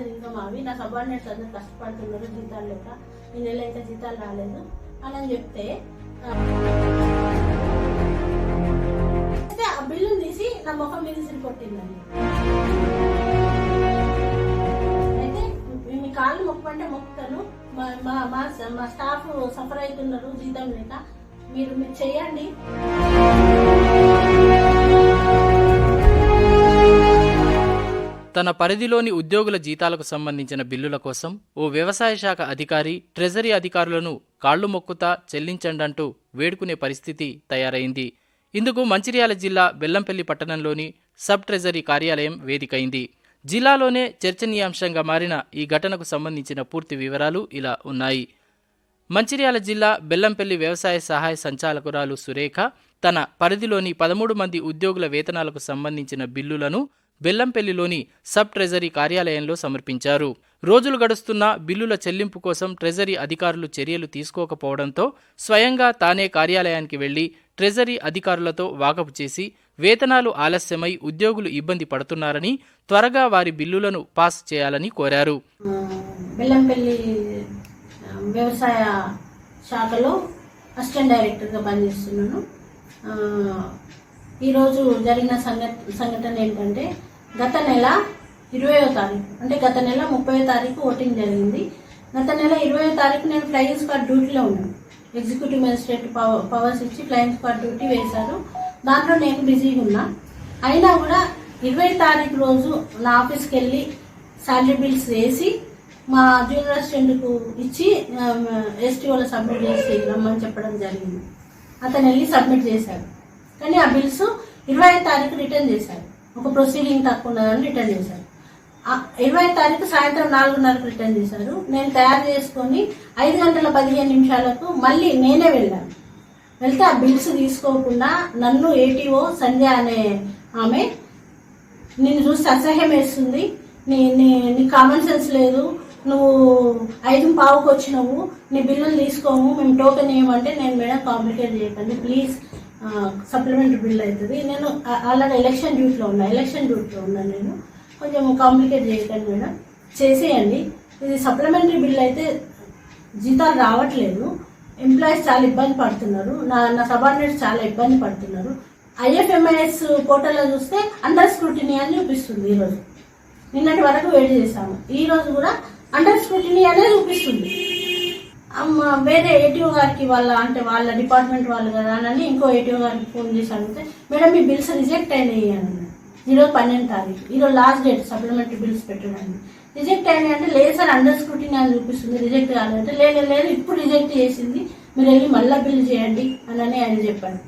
కాలేదు ఇంకా మావి నా సబార్డినేట్స్ అందరు కష్టపడుతున్నారు జీతాలు లేక. ఈ నెల అయితే జీతాలు రాలేదు అని చెప్తే అయితే ఆ బిల్లు తీసి నా ముఖం మీద సిరి కొట్టిందండి అయితే మీ- కాళ్ళు మొక్కంటే మొక్కుతాను మా మా మా మా స్టాఫ్ సఫర్ అవుతున్నారు జీతం లేక. మీరు మీరు చేయండి. తన పరిధిలోని ఉద్యోగుల జీతాలకు సంబంధించిన బిల్లుల కోసం ఓ వ్యవసాయ శాఖ అధికారి ట్రెజరీ అధికారులను కాళ్ళు మొక్కుతా చెల్లించండంటూ వేడుకునే పరిస్థితి తయారైంది. ఇందుకు మంచిర్యాల జిల్లా బెల్లంపల్లి పట్టణంలోని సబ్ ట్రెజరీ కార్యాలయం వేదికైంది. జిల్లాలోనే చర్చనీయాంశంగా మారిన ఈ ఘటనకు సంబంధించిన పూర్తి వివరాలు ఇలా ఉన్నాయి. మంచిర్యాల జిల్లా బెల్లంపల్లి వ్యవసాయ సహాయ సంచాలకురాలు సురేఖ తన పరిధిలోని పదమూడు మంది ఉద్యోగుల వేతనాలకు సంబంధించిన బిల్లులను బెల్లంపల్లిలోని సబ్ ట్రెజరీ కార్యాలయంలో సమర్పించారు. రోజులు గడుస్తున్నా బిల్లుల చెల్లింపు కోసం ట్రెజరీ అధికారులు చర్యలు తీసుకోకపోవడంతో స్వయంగా తానే కార్యాలయానికి వెళ్ళి ట్రెజరీ అధికారులతో వాకపు చేసి వేతనాలు ఆలస్యమై ఉద్యోగులు ఇబ్బంది పడుతున్నారని త్వరగా వారి బిల్లులను పాస్ చేయాలని కోరారు. బెల్లంపల్లి వ్యవసాయ శాఖలో అసిస్టెంట్ డైరెక్టర్గా పనిచేస్తున్నాను. ఈరోజు జరిగిన సంఘట సంఘటన ఏంటంటే గత నెల ఇరవయో తారీఖు అంటే గత నెల ముప్పై తారీఖు ఓటింగ్ జరిగింది. గత నెల ఇరవయో తారీఖు నేను ఫ్లయింగ్ స్క్వాడ్ డ్యూటీలో ఉన్నాను. ఎగ్జిక్యూటివ్ మెజిస్ట్రేట్ పవర్ పవర్స్ ఇచ్చి ఫ్లయింగ్ స్క్వాడ్ డ్యూటీ వేశారు. దాంట్లో నేను బిజీగా ఉన్నా. అయినా కూడా ఇరవై తారీఖు రోజు నా ఆఫీస్కి వెళ్ళి శాలరీ బిల్స్ వేసి మా జూనియర్ అసిస్టెంట్కు ఇచ్చి ఎస్టీఓలో సబ్మిట్ చేసి రమ్మని చెప్పడం జరిగింది. అతను వెళ్ళి సబ్మిట్ చేశాడు. కానీ ఆ బిల్స్ ఇరవై తారీఖు రిటర్న్ చేశారు. ఒక ప్రొసీడింగ్ తక్కువ ఉన్నదని రిటర్న్ చేశారు. ఇరవై తారీఖు సాయంత్రం నాలుగున్నరకు రిటర్న్ చేశారు. నేను తయారు చేసుకొని ఐదు గంటల పదిహేను నిమిషాలకు మళ్ళీ నేనే వెళ్ళాను. వెళ్తే ఆ బిల్స్ తీసుకోకుండా నన్ను ఏటీఓ సంధ్య అనే ఆమె నిన్ను చూస్తే అసహ్యం వేస్తుంది. నీ నీ నీ కామన్ సెన్స్ లేదు. నువ్వు ఐదు పావుకు వచ్చినావు. నీ బిల్లులు తీసుకోము. మేము టోకెన్ ఇవ్వమంటే నేను మేడం కాంప్లికేట్ చేయకండి. ప్లీజ్ సప్లిమెంటరీ బిల్ అవుతుంది. నేను అలాగే ఎలక్షన్ డ్యూటీలో ఉన్నా. ఎలక్షన్ డ్యూటీలో ఉన్నా నేను. కొంచెం కాంప్లికేట్ చేయకండి మేడం. చేసేయండి. ఇది సప్లిమెంటరీ బిల్ అయితే జీతాలు రావట్లేదు. ఎంప్లాయీస్ చాలా ఇబ్బంది పడుతున్నారు. నా నా సబార్డినేట్స్ చాలా ఇబ్బంది పడుతున్నారు. ఐఎఫ్ఎంఐఎస్ పోర్టల్లో చూస్తే అండర్ స్క్రూటినీ అని చూపిస్తుంది ఈరోజు. నిన్నటి వరకు వెయిట్ చేశాము. ఈరోజు కూడా అండర్ స్క్రూటినీ అనే చూపిస్తుంది. అమ్మ వేరే ఏటీఓ గారికి వాళ్ళ అంటే వాళ్ళ డిపార్ట్మెంట్ వాళ్ళు కదా అని ఇంకో ఏటీఓ గారికి ఫోన్ చేసి అడిగితే మేడం మీ బిల్స్ రిజెక్ట్ అయినాయి అని ఈరోజు పన్నెండు తారీఖు. ఈరోజు లాస్ట్ డేట్ సప్లిమెంటరీ బిల్స్ పెట్టడానికి. రిజెక్ట్ అయినాయి అంటే లేదు సార్ అండర్ స్క్రూటినీ అని చూపిస్తుంది రిజెక్ట్ కాలేదంటే లేదు లేదు ఇప్పుడు రిజెక్ట్ చేసింది. మీరు వెళ్ళి మళ్ళీ బిల్ చేయండి అని అని ఆయన చెప్పాడు.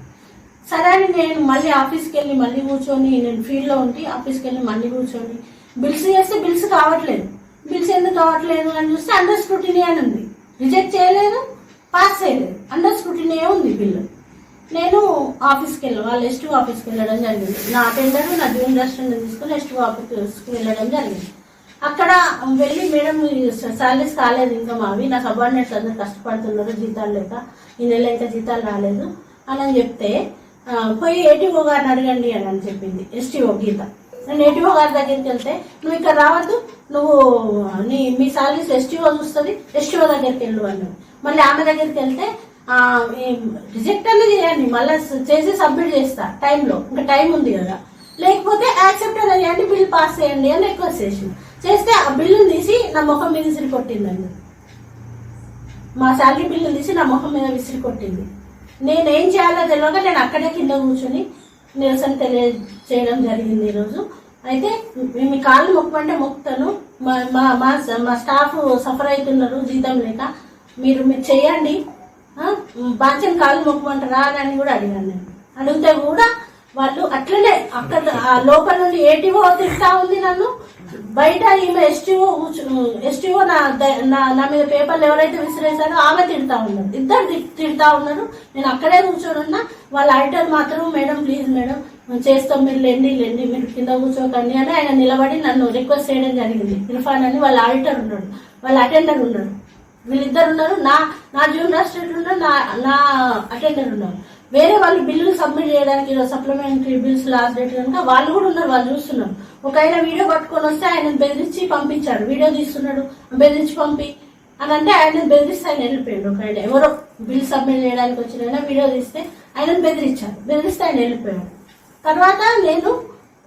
సరే అని నేను మళ్ళీ ఆఫీస్కి వెళ్ళి మళ్ళీ కూర్చొని నేను ఫీల్డ్లో ఉండి ఆఫీస్కి వెళ్ళి మళ్ళీ కూర్చొని బిల్స్ చేస్తే బిల్స్ కావట్లేదు. బిల్స్ ఎందుకు కావట్లేదు? అని చూస్తే అండర్ స్క్రూటినీ అని ఉంది. రిజెక్ట్ చేయలేదు పాస్ చేయలేదు అండర్ స్క్రూటినీ ఉంది బిల్లు. నేను ఆఫీస్కి వెళ్ళాను ఎస్ ఎస్టీ ఆఫీస్కి వెళ్ళడం జరిగింది. నా అటెండర్ నా జూనియర్ రెస్టారెంట్ తీసుకుని ఎస్టీ ఆఫీస్కి వెళ్ళడం జరిగింది. అక్కడ వెళ్ళి మేడం సాలరీస్ కాలేదు ఇంకా మావి. నా సబార్డినేట్స్ అందరు కష్టపడుతున్నారు జీతాలు లేక. ఈ నెల ఇంకా జీతాలు రాలేదు అని అని చెప్తే పోయి ఏటీఓ గారిని అడగండి అని అని చెప్పింది ఎస్టీఓ గీత. నేను ఏటీఓ గారి దగ్గరికి వెళ్తే నువ్వు ఇక్కడ రావద్దు నువ్వు నీ మీ సాలరీస్ ఎస్టీఓ చూస్తుంది ఎస్టీఓ దగ్గరికి వెళ్ళు అన్నాడు. మళ్ళీ ఆమె దగ్గరికి వెళ్తే రిజెక్ట్ అనేది చేయండి మళ్ళీ చేసి సబ్మిట్ చేస్తా టైంలో ఇంకా టైం ఉంది కదా. లేకపోతే యాక్సెప్ట్ అనేది అంటే బిల్ పాస్ చేయండి అని రిక్వెస్ట్ చేసి చేస్తే ఆ బిల్లుని తీసి నా ముఖం మీద విసిరి కొట్టిందండి. మా శాలరీ బిల్లుని తీసి నా ముఖం మీద విసిరి కొట్టింది. నేను ఏం చేయాలో తెలియక నేను అక్కడే కింద కూర్చొని నిరసన తెలియజేయడం జరిగింది ఈరోజు. అయితే మీ- మీ కాళ్ళు మొక్కమంటే మొక్కుతాను. మా మా మా మా స్టాఫ్ సఫర్ అవుతున్నారు జీతం లేక. మీరు మీరు చేయండి. ఆ, కాళ్ళు మొక్కమంటారా అని కూడా అడిగాను నేను. అడిగితే కూడా వాళ్ళు అట్లనే అక్కడ ఆ లోపల నుండి ఏటీఓ తింటా ఉంది నన్ను. బయట ఈమె ఎస్టీఓ ఎస్టీఓ నా ద- నా- నా మీద పేపర్లు ఎవరైతే విసిరేశారో ఆమె తిడతా ఉన్నారు. ఇద్దరు తి- తిడతా ఉన్నారు. నేను అక్కడే కూర్చొని ఉన్నా వాళ్ళ ఐటర్ మాత్రం మేడం ప్లీజ్ మేడం చేస్తాం మీరు లేండి లేండి మీరు కింద కూర్చోకండి అని ఆయన నిలబడి నన్ను రిక్వెస్ట్ చేయడం జరిగింది. ఇర్ఫాన్ అని వాళ్ళ ఆడిటర్ ఉన్నాడు వాళ్ళ అటెండర్ ఉన్నాడు. వీళ్ళిద్దరు ఉన్నారు నా నా జూనియర్ స్టేట్ ఉన్నారు నా నా అటెండర్ ఉన్నారు. వేరే వాళ్ళు బిల్లులు సబ్మిట్ చేయడానికి సప్లిమెంటరీ బిల్స్ లాస్ట్ డేట్ కనుక వాళ్ళు కూడా ఉన్నారు వాళ్ళు చూస్తున్నారు. ఒక ఆయన వీడియో పట్టుకొని వస్తే ఆయన బెదిరించి పంపించాడు. వీడియో తీస్తున్నాడు బెదిరించి పంపి అని అంటే ఆయన బెదిరిస్తే ఆయన వెళ్ళిపోయాడు. ఒక ఆయన ఎవరో బిల్ సబ్మిట్ చేయడానికి వచ్చిన వీడియో తీస్తే ఆయనను బెదిరించాడు. బెదిరిస్తే ఆయన వెళ్ళిపోయాడు. తర్వాత నేను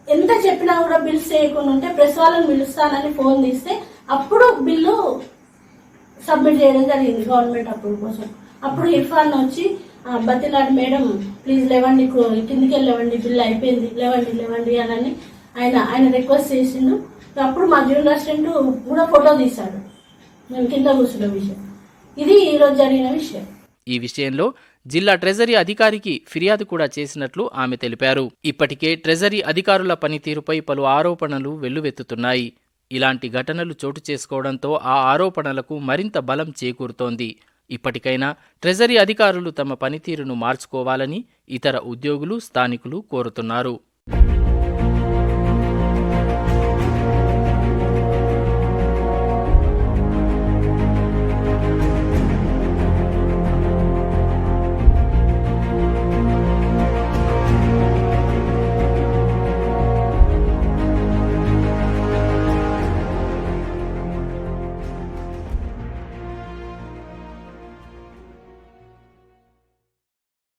ఎంత చెప్పినా కూడా బిల్స్ చేయకుండా ఉంటే ప్రెస్ వాళ్ళని పిలుస్తానని ఫోన్ తీస్తే అప్పుడు బిల్లు సబ్మిట్ చేయడం జరిగింది గవర్నమెంట్ అప్పుడు కోసం. అప్పుడు ఇర్ఫాన్ వచ్చి "ఆ, మేడం ప్లీజ్ లేవండి కిందికి లేవండి బిల్ అయిపోయింది లేవండి లేవండి అని ఆయన ఆయన రిక్వెస్ట్ చేసిండు. అప్పుడు మా జూనియర్ అసిస్టెంట్ కూడా ఫోటో తీశాడు. నేను కింద కూర్చున్న విషయం. ఇది ఈరోజు జరిగిన విషయం. ఈ విషయంలో జిల్లా ట్రెజరీ అధికారికి ఫిర్యాదు కూడా చేసినట్లు ఆమె తెలిపారు. ఇప్పటికే ట్రెజరీ అధికారుల పనితీరుపై పలు ఆరోపణలు వెల్లువెత్తుతున్నాయి. ఇలాంటి ఘటనలు చోటు చేసుకోవడంతో ఆ ఆరోపణలకు మరింత బలం చేకూరుతోంది. ఇప్పటికైనా ట్రెజరీ అధికారులు తమ పనితీరును మార్చుకోవాలని ఇతర ఉద్యోగులు స్థానికులు కోరుతున్నారు.